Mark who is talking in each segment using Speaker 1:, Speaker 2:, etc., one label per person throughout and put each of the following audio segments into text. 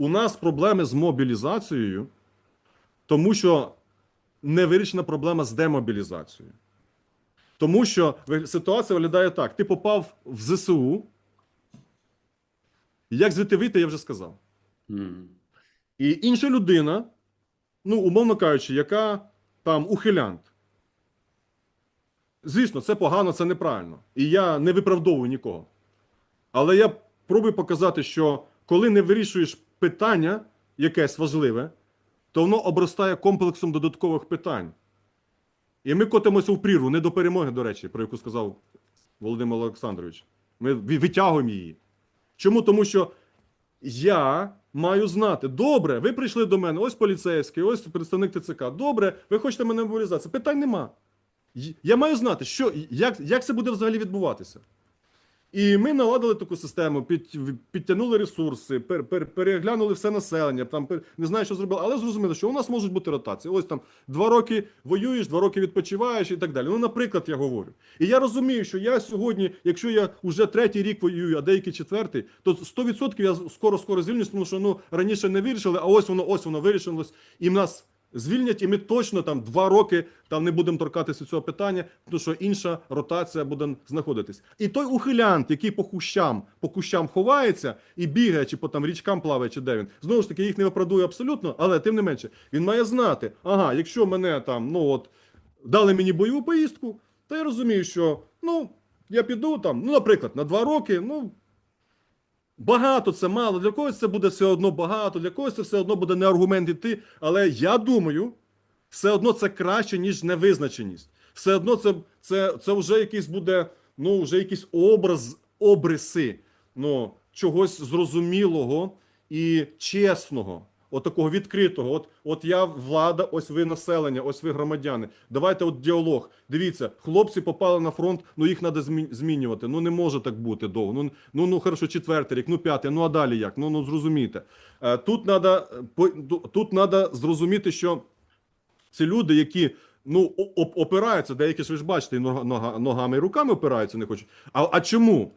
Speaker 1: у нас проблеми з мобілізацією, тому що не вирішена проблема з демобілізацією. Тому що ситуація виглядає так: ти попав в ЗСУ. Як звідти вийти, я вже сказав.
Speaker 2: Мгм.
Speaker 1: І інша людина, ну, умовно кажучи, яка там ухилянт. Звісно, це погано, це неправильно. І я не виправдовую нікого. Але я пробую показати, що коли не вирішуєш питання якесь важливе, то воно обростає комплексом додаткових питань. І ми котимося в прірву, не до перемоги, до речі, про яку сказав Володимир Олександрович. Ми витягуємо її. Чому? Тому що я маю знати. Добре, ви прийшли до мене, ось поліцейський, ось представник ТЦК. Добре, ви хочете мене мобілізувати. Питань нема. Я маю знати, що, як, як це буде взагалі відбуватися. І ми наладили таку систему, під, підтягнули ресурси, пер, пер, переглянули все населення, там пер, не знаю, що зробили, але зрозуміли, що у нас можуть бути ротації. Ось там два роки воюєш, два роки відпочиваєш і так далі. Ну, наприклад, я говорю. І я розумію, що я сьогодні, якщо я вже третій рік воюю, а деякий четвертий, то 100% я скоро скоро звільнюсь, тому що ну раніше не вирішили, а ось воно, ось воно вирішилось, і в нас. Звільнять, і ми точно там два роки там не будемо торкатися цього питання, тому що інша ротація буде знаходитись. І той ухилянт, який по кущам, по кущам ховається і бігає, чи по там річкам плаває, чи де він. Знову ж таки, їх не виправдую абсолютно, але тим не менше, він має знати: ага, якщо мене там, ну от дали мені бойову поїздку, то я розумію, що ну я піду там, ну, наприклад, на два роки, ну. Багато це мало, для когось це буде все одно багато, для когось це все одно буде не аргумент іти. Але я думаю, все одно це краще, ніж невизначеність. Все одно це, це, це вже якийсь буде, ну, вже якийсь образ, обриси ну, чогось зрозумілого і чесного, от такого відкритого. От, от я влада, ось ви населення, ось ви громадяни. Давайте от діалог. Дивіться, хлопці попали на фронт, ну їх треба змінювати. Ну не може так бути довго. Ну, ну, ну хорошо, четвертий рік, ну п'ятий, ну а далі як? Ну, ну зрозумійте. Е, Тут треба тут надо зрозуміти, що це люди, які ну опираються, деякі ж ви ж бачите, ногами і руками опираються, не хочуть. А, а чому?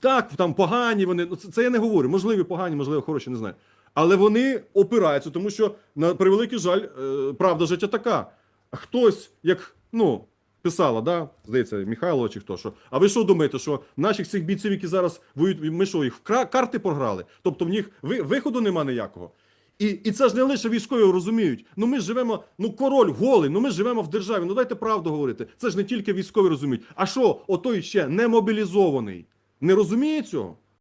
Speaker 1: Так, там погані вони. Ну, це, це я не говорю. Можливі погані, можливо, хороші, не знаю. Але вони опираються, тому що, на превеликий жаль, е, правда життя така. Хтось, як ну, писала, да, здається, Михайло чи хто що. А ви що думаєте, що наших цих бійців, які зараз воюють, ми що, їх в карти програли? Тобто в них ви, виходу нема ніякого. І, і це ж не лише військові розуміють. Ну ми живемо, ну король голий, ну ми живемо в державі. Ну дайте правду говорити. Це ж не тільки військові розуміють. А що, отой ще не мобілізований? Не розуміє цього?